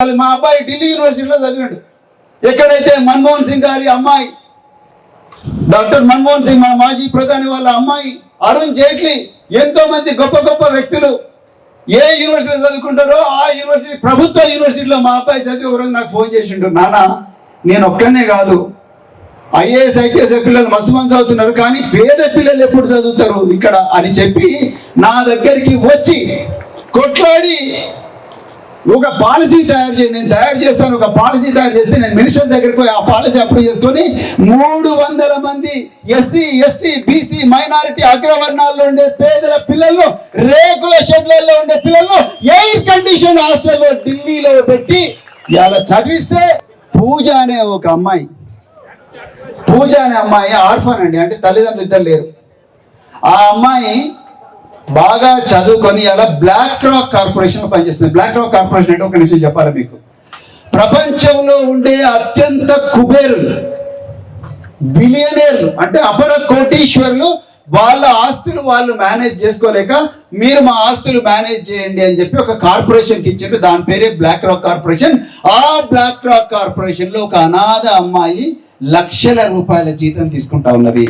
మా అబ్బాయి ఢిల్లీ యూనివర్సిటీలో చదివాడు ఎక్కడైతే మన్మోహన్ సింగ్ గారి అమ్మాయి డాక్టర్ మన్మోహన్ సింగ్ మా మాజీ ప్రధాని వాళ్ళ అమ్మాయి అరుణ్ జైట్లీ ఎంతో మంది గొప్ప గొప్ప వ్యక్తులు ఏ యూనివర్సిటీలో చదువుకుంటారో ఆ యూనివర్సిటీ ప్రభుత్వ యూనివర్సిటీలో మా అబ్బాయి చదివి ఒకరోజు నాకు ఫోన్ చేసిండు నాన్న నేను ఒక్కనే కాదు. ఐఏఎస్ ఐపీఎస్ పిల్లలు మస్తు మంది చదువుతున్నారు కానీ పేద పిల్లలు ఎప్పుడు చదువుతారు ఇక్కడ? అని చెప్పి నా దగ్గరికి వచ్చి కొట్లాడి ఒక పాలసీ తయారు చేయి నేను తయారు చేస్తాను ఒక పాలసీ తయారు చేస్తే నేను మినిస్టర్ దగ్గరికి పోయి ఆ పాలసీ అప్రూవ్ చేసుకొని మూడు వందల మంది ఎస్సీ ఎస్టీ బీసీ మైనారిటీ అగ్రవర్ణాల్లో ఉండే పేదల పిల్లలు రేకుల షెడ్లలో ఉండే పిల్లలు ఎయిర్ కండిషన్ హాస్టల్లో ఢిల్లీలో పెట్టి ఇలా చదివిస్తే పూజ అనే ఒక అమ్మాయి పూజ అనే అమ్మాయి ఆర్ఫన్ అండి అంటే తల్లిదండ్రులు ఇద్దరు లేరు. ఆ అమ్మాయి బాగా చదువుకొని అలా బ్లాక్ రాక్ కార్పొరేషన్ పనిచేస్తుంది. బ్లాక్ రాక్ కార్పొరేషన్ అంటే ఒక నిమిషం చెప్పాలి మీకు? ప్రపంచంలో ఉండే అత్యంత కుబేరులు బిలియనేర్లు అంటే అపర కోటీశ్వరులు వాళ్ళ ఆస్తులు వాళ్ళు మేనేజ్ చేసుకోలేక మీరు మా ఆస్తులు మేనేజ్ చేయండి అని చెప్పి ఒక కార్పొరేషన్కి ఇచ్చారు దాని పేరే బ్లాక్ రాక్ కార్పొరేషన్ ఆ బ్లాక్ రాక్ కార్పొరేషన్లో ఒక అనాథ అమ్మాయి లక్షల రూపాయల జీతం తీసుకుంటా ఉన్నది.